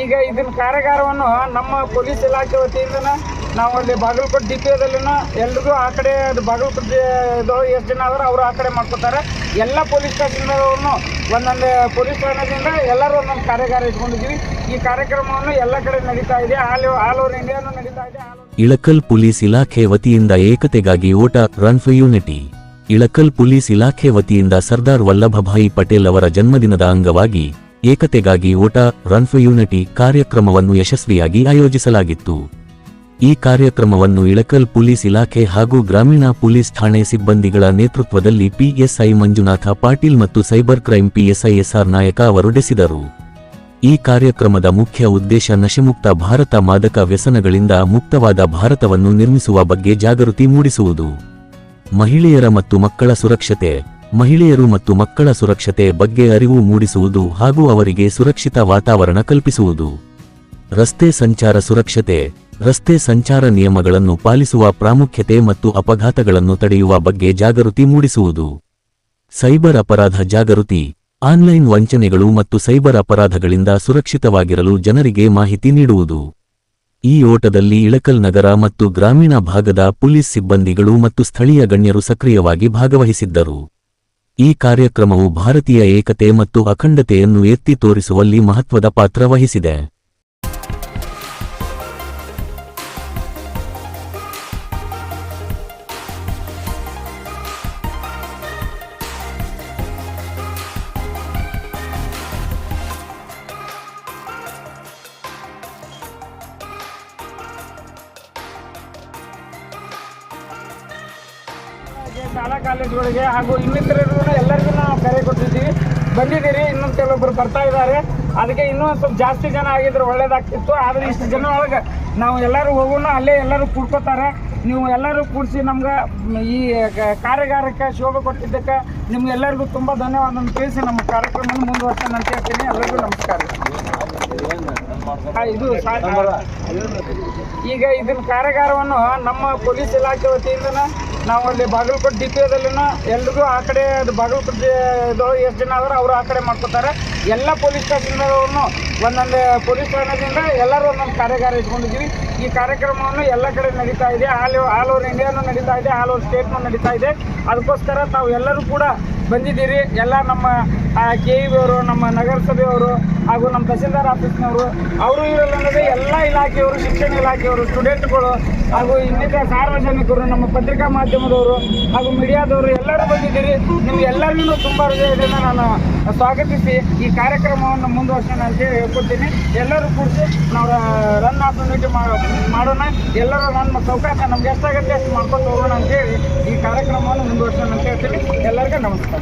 ಈಗ ಇದನ್ನ ಕಾರ್ಯಾಗಾರವನ್ನು ನಮ್ಮ ಪೊಲೀಸ್ ಇಲಾಖೆ ವತಿಯಿಂದ ನಾವು ಅಲ್ಲಿ ಬಾಗಲಕೋಟೆ ಡಿ ಪಿ ಒದಲ್ಲಿನೂ ಎಲ್ರಿಗೂ ಆ ಕಡೆ ಅದು ಬಾಗಲಕೋಟೆ ಎಷ್ಟು ಜನ ಆದ್ರೆ ಅವರು ಆ ಕಡೆ ಮಾಡ್ಕೊತಾರೆ ಎಲ್ಲ ಪೊಲೀಸ್ ಸ್ಟೇಷನ್ದವ್ರನ್ನು ಒಂದೊಂದು ಪೊಲೀಸ್ ಠಾಣದಿಂದ ಎಲ್ಲರೂ ಒಂದೊಂದು ಕಾರ್ಯಾಗಾರ ಇಟ್ಕೊಂಡಿದ್ದೀವಿ. ಈ ಕಾರ್ಯಕ್ರಮವನ್ನು ಎಲ್ಲ ಕಡೆ ನಡೀತಾ ಇದೆ. ಆಲ್ ಆಲ್ ಓವರ್ ಇಂಡಿಯಾನು ನಡೀತಾ ಇದೆ. ಇಳಕಲ್ ಪೊಲೀಸ್ ಇಲಾಖೆ ವತಿಯಿಂದ ಏಕತೆಗಾಗಿ ಓಟ run for unity. Ilkal police ಇಲಾಖೆ ವತಿಯಿಂದ ಸರ್ದಾರ್ ವಲ್ಲಭಭಾಯಿ ಪಟೇಲ್ ಅವರ ಜನ್ಮದಿನದ ಅಂಗವಾಗಿ ಏಕತೆಗಾಗಿ ಓಟ, ರನ್ ಫಾರ್ ಯುನಿಟಿ ಕಾರ್ಯಕ್ರಮವನ್ನು ಯಶಸ್ವಿಯಾಗಿ ಆಯೋಜಿಸಲಾಗಿತ್ತು. ಈ ಕಾರ್ಯಕ್ರಮವನ್ನು ಇಳಕಲ್ ಪೊಲೀಸ್ ಇಲಾಖೆ ಹಾಗೂ ಗ್ರಾಮೀಣ ಪೊಲೀಸ್ ಠಾಣೆ ಸಿಬ್ಬಂದಿಗಳ ನೇತೃತ್ವದಲ್ಲಿ ಪಿಎಸ್ಐ ಮಂಜುನಾಥ ಪಾಟೀಲ್ ಮತ್ತು ಸೈಬರ್ ಕ್ರೈಂ ಪಿಎಸ್ಐ ಎಸ್ಆರ್ ನಾಯಕ ಅವರು ನಡೆಸಿದರು ಈ ಕಾರ್ಯಕ್ರಮದ ಮುಖ್ಯ ಉದ್ದೇಶ ನಶೆಮುಕ್ತ ಭಾರತ ಮಾದಕ ವ್ಯಸನಗಳಿಂದ ಮುಕ್ತವಾದ ಭಾರತವನ್ನು ನಿರ್ಮಿಸುವ ಬಗ್ಗೆ ಜಾಗೃತಿ ಮೂಡಿಸುವುದು. ಮಹಿಳೆಯರ ಮತ್ತು ಮಕ್ಕಳ ಸುರಕ್ಷತೆ ಮಹಿಳೆಯರು ಮತ್ತು ಮಕ್ಕಳ ಸುರಕ್ಷತೆ ಬಗ್ಗೆ ಅರಿವು ಮೂಡಿಸುವುದು ಹಾಗೂ ಅವರಿಗೆ ಸುರಕ್ಷಿತ ವಾತಾವರಣ ಕಲ್ಪಿಸುವುದು. ರಸ್ತೆ ಸಂಚಾರ ಸುರಕ್ಷತೆ, ರಸ್ತೆ ಸಂಚಾರ ನಿಯಮಗಳನ್ನು ಪಾಲಿಸುವ ಪ್ರಾಮುಖ್ಯತೆ ಮತ್ತು ಅಪಘಾತಗಳನ್ನು ತಡೆಯುವ ಬಗ್ಗೆ ಜಾಗೃತಿ ಮೂಡಿಸುವುದು. ಸೈಬರ್ ಅಪರಾಧ ಜಾಗೃತಿ, ಆನ್ಲೈನ್ ವಂಚನೆಗಳು ಮತ್ತು ಸೈಬರ್ ಅಪರಾಧಗಳಿಂದ ಸುರಕ್ಷಿತವಾಗಿರಲು ಜನರಿಗೆ ಮಾಹಿತಿ ನೀಡುವುದು. ಈ ಓಟದಲ್ಲಿ ಇಳಕಲ್ ನಗರ ಮತ್ತು ಗ್ರಾಮೀಣ ಭಾಗದ ಪೊಲೀಸ್ ಸಿಬ್ಬಂದಿಗಳು ಮತ್ತು ಸ್ಥಳೀಯ ಗಣ್ಯರು ಸಕ್ರಿಯವಾಗಿ ಭಾಗವಹಿಸಿದ್ದರು. ಈ ಕಾರ್ಯಕ್ರಮವು ಭಾರತೀಯ ಏಕತೆ ಮತ್ತು ಅಖಂಡತೆಯನ್ನು ಎತ್ತಿ ತೋರಿಸುವಲ್ಲಿ ಮಹತ್ವದ ಪಾತ್ರ ವಹಿಸಿದೆ. ಶಾಲಾ ಕಾಲೇಜುಗಳಿಗೆ ಹಾಗೂ ಇನ್ನಿತರರಿಗೂ ಎಲ್ಲರಿಗೂ ನಾವು ಕರೆ ಕೊಟ್ಟಿದ್ದೀವಿ. ಬಂದಿದ್ದೀರಿ ಇನ್ನೊಂದು ಕೆಲವೊಬ್ಬರು ಬರ್ತಾ ಇದ್ದಾರೆ. ಅದಕ್ಕೆ ಇನ್ನೂ ಸ್ವಲ್ಪ ಜಾಸ್ತಿ ಜನ ಆಗಿದ್ರೆ ಒಳ್ಳೇದಾಗ್ತಿತ್ತು ಆದರೆ ಇಷ್ಟು ಜನ ಒಳಗೆ ನಾವು ಎಲ್ಲರೂ ಹೋಗೋಣ ಅಲ್ಲೇ ಎಲ್ಲರೂ ಕೂಡ್ಕೋತಾರೆ ನೀವು ಎಲ್ಲರೂ ಕೂಡಿಸಿ ನಮ್ಗೆ ಈ ಕಾರ್ಯಾಗಾರಕ್ಕೆ ಶೋಭೆ ಕೊಟ್ಟಿದ್ದಕ್ಕೆ ನಿಮ್ಗೆಲ್ಲರಿಗೂ ತುಂಬ ಧನ್ಯವಾದ ತಿಳಿಸಿ ನಮ್ಮ ಕಾರ್ಯಕ್ರಮ ಮುಂದುವರ್ಸೋಣ ಅಂತ ಹೇಳ್ತೀನಿ. ಎಲ್ಲರಿಗೂ ನಮಸ್ಕಾರ. ಇದು ಈಗ ಇದನ್ನ ಕಾರ್ಯಾಗಾರವನ್ನು ನಮ್ಮ ಪೊಲೀಸ್ ಇಲಾಖೆ ವತಿಯಿಂದ ನಾವು ಅಲ್ಲಿ ಬಾಗಲಕೋಟೆ ಡಿ ಪಿ ಒದಲ್ಲಿನೂ ಎಲ್ರಿಗೂ ಆ ಕಡೆ ಅದು ಬಾಗಲಕೋಟೆ ಎಷ್ಟು ಜನ ಆದ್ರೆ ಅವರು ಆ ಕಡೆ ಮಾಡ್ಕೊತಾರೆ. ಎಲ್ಲ ಪೊಲೀಸ್ ಸ್ಟೇಷನ್ನವರನ್ನು ಒಂದೊಂದು ಪೊಲೀಸ್ ಠಾಣದಿಂದ ಎಲ್ಲರೂ ಒಂದೊಂದು ಕಾರ್ಯಾಗಾರ ಇಟ್ಕೊಂಡಿದ್ದೀವಿ. ಈ ಕಾರ್ಯಕ್ರಮವನ್ನು ಎಲ್ಲ ಕಡೆ ನಡೀತಾ ಇದೆ. ಆಲ್ ಆಲ್ ಓವರ್ ಇಂಡಿಯಾನು ನಡೀತಾ ಇದೆ, ಆಲ್ ಓವರ್ ಸ್ಟೇಟ್ನು ನಡೀತಾ ಇದೆ. ಅದಕ್ಕೋಸ್ಕರ ತಾವು ಎಲ್ಲರೂ ಕೂಡ ಬಂದಿದ್ದೀರಿ. ಎಲ್ಲ ನಮ್ಮ ಕೆ ಇ ಅವರು, ನಮ್ಮ ನಗರಸಭೆಯವರು ಹಾಗೂ ನಮ್ಮ ತಹಸೀಲ್ದಾರ್ ಆಫೀಸ್ನವರು, ಅವರು ಇವರಲ್ಲದೆ ಎಲ್ಲ ಇಲಾಖೆಯವರು, ಶಿಕ್ಷಣ ಇಲಾಖೆಯವರು, ಸ್ಟೂಡೆಂಟ್ಗಳು ಹಾಗೂ ಇನ್ನಿತರ ಸಾರ್ವಜನಿಕರು, ನಮ್ಮ ಪತ್ರಿಕಾ ಮಾಧ್ಯಮದವರು ಹಾಗೂ ಮೀಡಿಯಾದವರು ಎಲ್ಲರೂ ಬಂದಿದ್ದೀರಿ. ನಿಮ್ಗೆ ಎಲ್ಲರಿಗೂ ತುಂಬ ಹೃದಯದಿಂದ ನಾನು ಸ್ವಾಗತಿಸಿ. ಈ ಕಾರ್ಯಕ್ರಮವನ್ನು ಮುಂದುವರ್ಸೋಣ ಅಂತ ಹೇಳ್ಕೊಡ್ತೀನಿ. ಎಲ್ಲರೂ ಕೂಡಿಸಿ ನಾವು ರನ್ ಆಪರ್ಚುನಿಟಿ ಮಾಡೋಣ. ಎಲ್ಲರೂ ನನ್ನ ಸೌಕಾಶ ನಮ್ಗೆ ಎಷ್ಟಾಗುತ್ತೆ ಅಷ್ಟು ಮಾಡ್ಕೊಂಡು ಹೋಗೋಣ ಅಂತೇಳಿ ಈ ಕಾರ್ಯಕ್ರಮವನ್ನು ಮುಂದುವರ್ಸೋಣ ಅಂತ ಹೇಳ್ತೀನಿ. ಎಲ್ಲರಿಗೂ ನಮಸ್ಕಾರ.